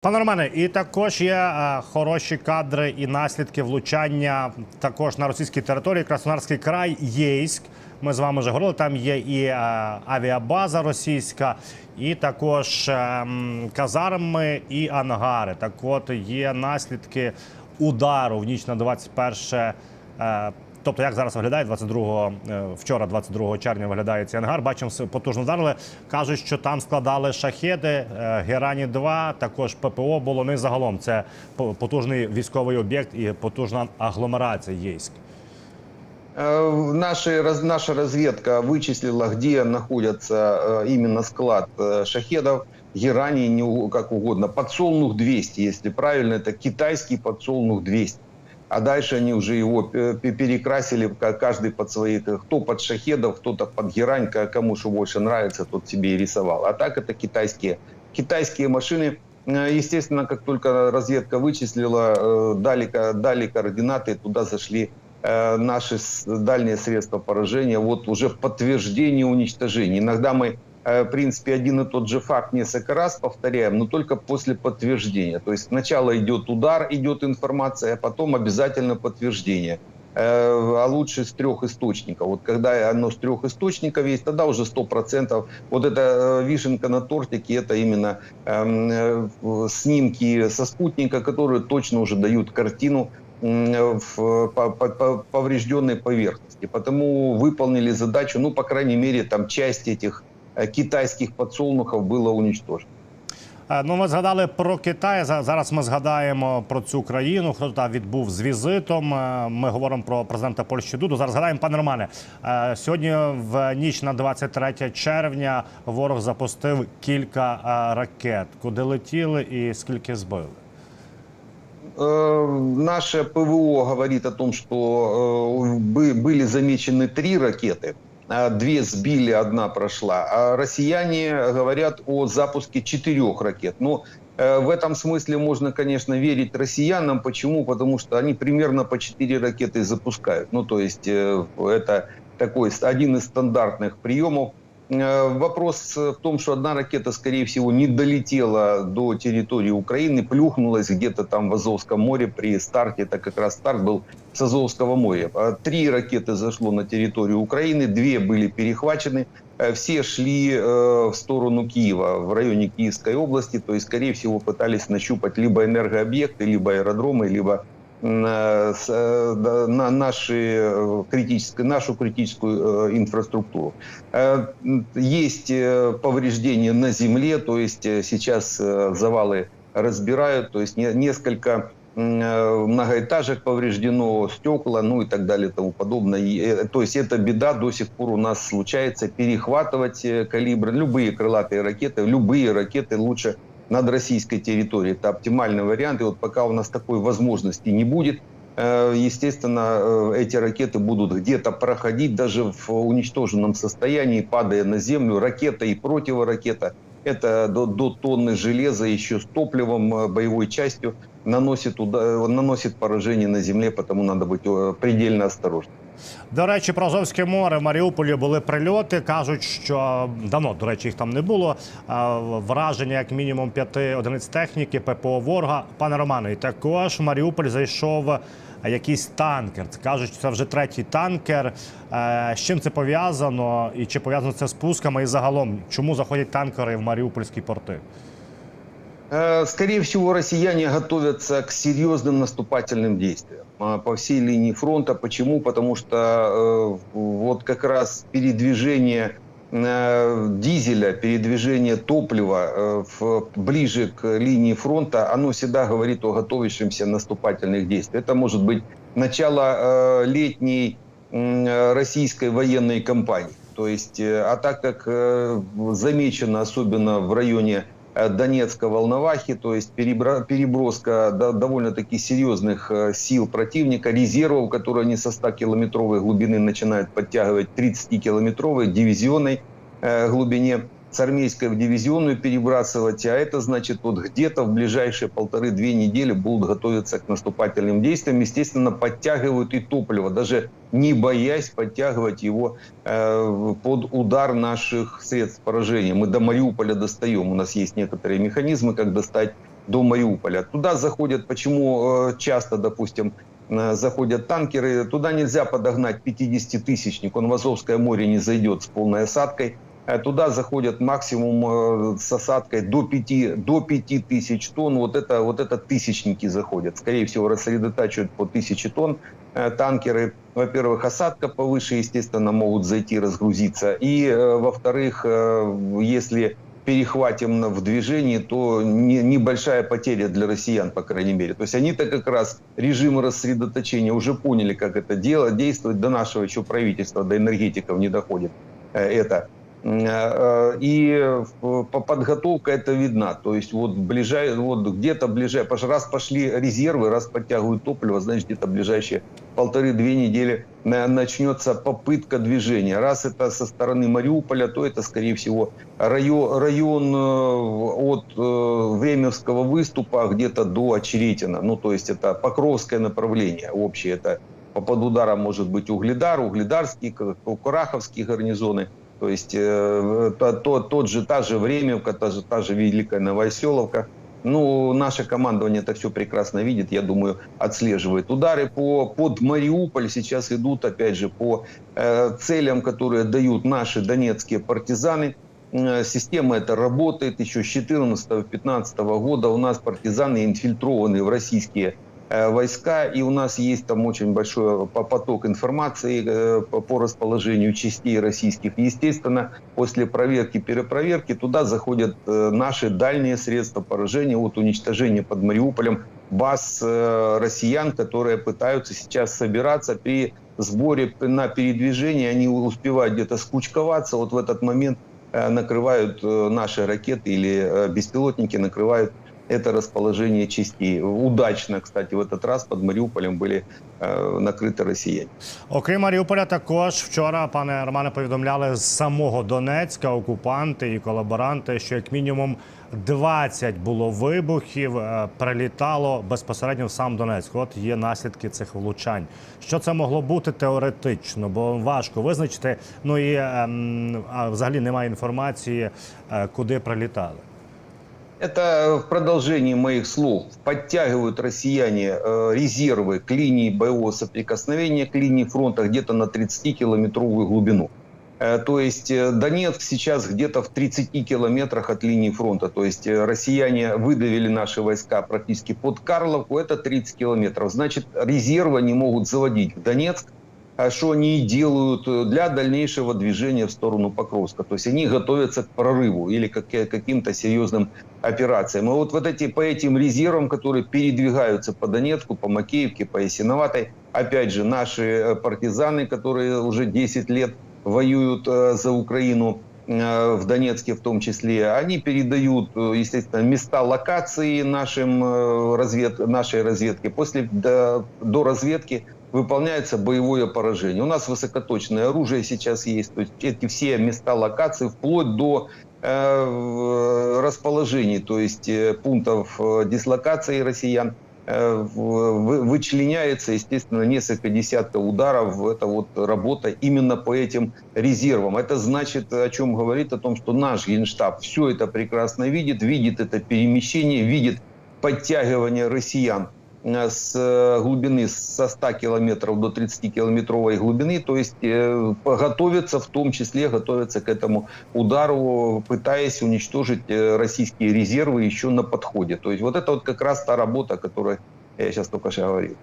Пане Романе, і також є е, хороші кадри і наслідки влучання також на російській території, Краснодарський край, Єйськ. Ми з вами вже говорили. Там є і е, авіабаза російська, і також е, казарми і ангари. Так, от є наслідки удару в ніч на 21 е, Тобто, як зараз виглядає 22 е, вчора, 22 червня, виглядає цей ангар. Бачимо, все потужно вдарили. Кажуть, що там складали шахеди, е, Герані 2 також ППО було. Ну і загалом це по- потужний військовий об'єкт і потужна агломерація Єйськ. Э, Наши, раз- наша разведка вычислила, где находится э, именно склад э, шахедов, герани, не у- как угодно, подсолнух 200, если правильно, это китайский подсолнух 200. А дальше они уже его пе- перекрасили, ка- каждый под свои, кто под шахедов, кто-то под герань, кому что больше нравится, тот себе и рисовал. А так это китайские, китайские машины. Э, Естественно, как только разведка вычислила, э, дали, дали координаты, туда зашли э, наши дальние средства поражения, вот уже подтверждение уничтожения. Иногда мы, э, в принципе, один и тот же факт несколько раз повторяем, но только после подтверждения. То есть сначала идет удар, идет информация, а потом обязательно подтверждение. Э, А лучше с трех источников. Вот когда оно с трех источников есть, тогда уже 100%. Вот это э, вишенка на тортике, это именно эм, э, снимки со спутника, которые точно уже дают картину в по- по- по- поврежденной поверхности. Потому выполнили задачу, ну, по крайней мере, там часть этих э, китайских подсолнухов была уничтожена. Е, Ну, ми згадали про Китай. За- Зараз ми згадаємо про цю країну. Хто туди відбув з візитом. Е, Ми говоримо про президента Польщі Дуду. Зараз згадаємо, пане Романе. е, Сьогодні в ніч на 23 червня ворог запустив кілька е, ракет. Куди летіли і скільки збили? Э, Наше ПВО говорит о том, что э, бы- были замечены три ракеты. А Две сбили, одна прошла. А россияне говорят о запуске четырех ракет. Но э, в этом смысле можно, конечно, верить россиянам. Почему? Потому что они примерно по четыре ракеты запускают. Ну, то есть э, это такой один из стандартных приемов. Э, Вопрос в том, что одна ракета, скорее всего, не долетела до территории Украины, плюхнулась где-то там в Азовском море при старте. Это как раз старт был с Азовского моря. А Три ракеты зашло на территорию Украины, две были перехвачены. Э, Все шли э, в сторону Киева, в районе Киевской области. То есть, скорее всего, пытались нащупать либо энергообъекты, либо аэродромы, либо на наши э, критическую, нашу критическую э, инфраструктуру. Э, Есть э, повреждения на земле, то есть э, сейчас э, завалы разбирают, то есть не- несколько э, многоэтажек повреждено, стекла, ну и так далее и тому подобное. И, э, То есть эта беда до сих пор у нас случается, перехватывать э, калибры, любые крылатые ракеты, любые ракеты лучше над российской территорией. Это оптимальный вариант. И вот пока у нас такой возможности не будет, э, естественно, э, эти ракеты будут где-то проходить даже в уничтоженном состоянии, падая на землю. Ракета и противоракета – это до, до тонны железа еще с топливом, э, боевой частью наносит, уда- наносит поражение на земле, потому надо быть предельно осторожным. До речі, про Азовське море в Маріуполі були прильоти. Кажуть, що давно, до речі, їх там не було. Враження як мінімум п'яти одиниць техніки, ППО ворога. Пане Романе, і також в Маріуполь зайшов якийсь танкер. Кажуть, що це вже третій танкер. Е, З чим це пов'язано? І чи пов'язано це з пусками? І загалом, чому заходять танкери в Маріупольські порти? Э, Скорее всего, россияне готовятся к серьезным наступательным действиям а, по всей линии фронта. Почему? Потому что э, вот как раз передвижение э, дизеля, передвижение топлива ближе к линии фронта, оно всегда говорит о готовящемся наступательных действиях. Это может быть начало летней российской военной кампании. То есть, а так как замечено, особенно в районе Донецка, Волновахи, то есть переброска до- довольно-таки серьезных э, сил противника, резервов, которые они со 100-километровой глубины начинают подтягивать 30-километровой дивизионной э, глубине, с армейской в дивизионную перебрасывать, а это значит вот где-то в ближайшие полторы-две недели будут готовиться к наступательным действиям, естественно, подтягивают и топливо, даже не боясь подтягивать его э, под удар наших средств поражения. Мы до Мариуполя достаем, у нас есть некоторые механизмы, как достать до Мариуполя. Туда заходят, почему э, часто, допустим, э, заходят танкеры, туда нельзя подогнать 50-тысячник, он в Азовское море не зайдет с полной осадкой. Э, Туда заходят максимум э, с осадкой до 5, до 5 тысяч тонн. Вот это, вот это тысячники заходят. Скорее всего, рассредотачивают по тысяче тонн э, танкеры. Во-первых, осадка повыше, естественно, могут зайти, разгрузиться. И, во-вторых, если перехватим в движении, то не- небольшая потеря для россиян, по крайней мере. То есть они-то как раз режим рассредоточения уже поняли, как это дело, действовать до нашего еще правительства, до энергетиков не доходит это. Э, И э, по- подготовка это видна. То есть вот, ближай, вот где-то что раз пошли резервы, раз подтягивают топливо, значит где-то ближайшие полторы-две недели на- начнется попытка движения. Раз это со стороны Мариуполя, то это, скорее всего, район, район э, от э, Времевского выступа где-то до Очеретина. Ну, то есть это Покровское направление общее. Это по- под ударом может быть Угледар, Угледарский, Кураховские гарнизоны. То есть э, то- то- тот же, та же Времевка, та же, та же Великая Новоселовка. Ну, наше командование это все прекрасно видит, я думаю, отслеживает. Удары по, под Мариуполь сейчас идут, опять же, по э, целям, которые дают наши донецкие партизаны. Э, Система эта работает еще с 2014-2015 года. У нас партизаны инфильтрованы в российские войска, и у нас есть там очень большой по- поток информации э, по- по расположению частей российских. Естественно, после проверки, перепроверки туда заходят э, наши дальние средства поражения от уничтожения под Мариуполем баз э, россиян, которые пытаются сейчас собираться при сборе на передвижение. Они успевают где-то скучковаться. Вот в этот момент э, накрывают э, наши ракеты или э, беспилотники накрывают это расположение частей. Удачно, кстати, в этот раз под Мариуполем были э, накрыты россияне. Окрім Маріуполя, також вчора, пане Романе, повідомляли з самого Донецька окупанти і колаборанти, що як мінімум 20 було вибухів, е, прилітало безпосередньо в сам Донецьк. От є наслідки цих влучань. Що це могло бути теоретично, бо важко визначити. Ну і ем, а взагалі немає інформації, е, куди прилітали. Это в продолжении моих слов. Подтягивают россияне э, резервы к линии боевого соприкосновения, к линии фронта где-то на 30-километровую глубину. Э, То есть э, Донецк сейчас где-то в 30 километрах от линии фронта. То есть россияне выдавили наши войска практически под Карловку, это 30 километров. Значит, резервы они могут заводить в Донецк, что они и делают для дальнейшего движения в сторону Покровска. То есть они готовятся к прорыву или к каким-то серьезным операциям. И вот, вот эти, по этим резервам, которые передвигаются по Донецку, по Макеевке, по Ясиноватой, опять же, наши э, партизаны, которые уже 10 лет воюют э, за Украину, э, в Донецке в том числе, они передают, естественно, места локации нашим, развед, нашей разведке. После до, до разведки выполняется боевое поражение. У нас высокоточное оружие сейчас есть, то есть эти все места локации, вплоть до э, расположений, то есть э, пунктов э, дислокации россиян, э, вычленяется, естественно, несколько десятков ударов. Это вот работа именно по этим резервам. Это значит, о чем говорит, о том, что наш генштаб все это прекрасно видит, видит это перемещение, видит подтягивание россиян с э, глубины со 100 километров до 30 километровой глубины, то есть э, готовится, в том числе готовится к этому удару, пытаясь уничтожить э, российские резервы еще на подходе. То есть вот это вот как раз та работа, о которой я сейчас только что говорил.